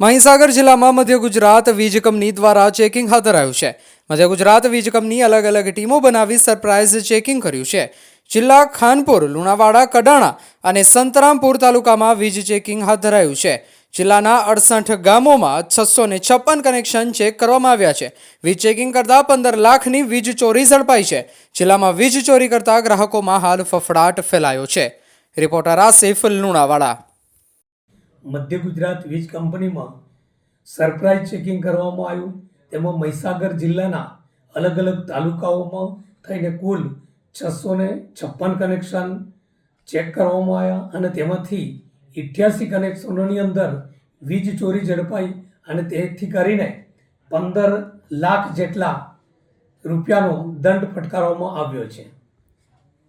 મહીસાગર જિલ્લામાં મધ્ય ગુજરાત વીજ કંપની દ્વારા ચેકિંગ હાથ ધરાયું છે. મધ્ય ગુજરાત વીજ કંપની અલગ અલગ ટીમો બનાવી સરપ્રાઇઝ ચેકિંગ કર્યું છે. જિલ્લા ખાનપુર, લુણાવાડા, કડાણા અને સંતરામપુર તાલુકામાં વીજ ચેકિંગ હાથ ધરાયું છે. જિલ્લાના અડસઠ ગામોમાં છસો ને છપ્પન કનેક્શન ચેક કરવામાં આવ્યા છે. વીજ ચેકિંગ કરતા પંદર લાખની વીજ ચોરી ઝડપાઈ છે. જિલ્લામાં વીજ ચોરી કરતા ગ્રાહકોમાં હાલ ફફડાટ ફેલાયો છે. રિપોર્ટર આસિફ લુણાવાડા. મધ્ય ગુજરાત વીજ કંપનીમાં સરપ્રાઇઝ ચેકિંગ કરવામાં આવ્યું. તેમાં મહીસાગર જિલ્લાના અલગ અલગ તાલુકાઓમાં થઈને કુલ છસો ને છપ્પન કનેક્શન ચેક કરવામાં આવ્યા અને તેમાંથી ઇઠ્યાસી કનેક્શનોની અંદર વીજ ચોરી ઝડપાઈ અને તેથી કરીને પંદર લાખ જેટલા રૂપિયાનો દંડ ફટકારવામાં આવ્યો છે.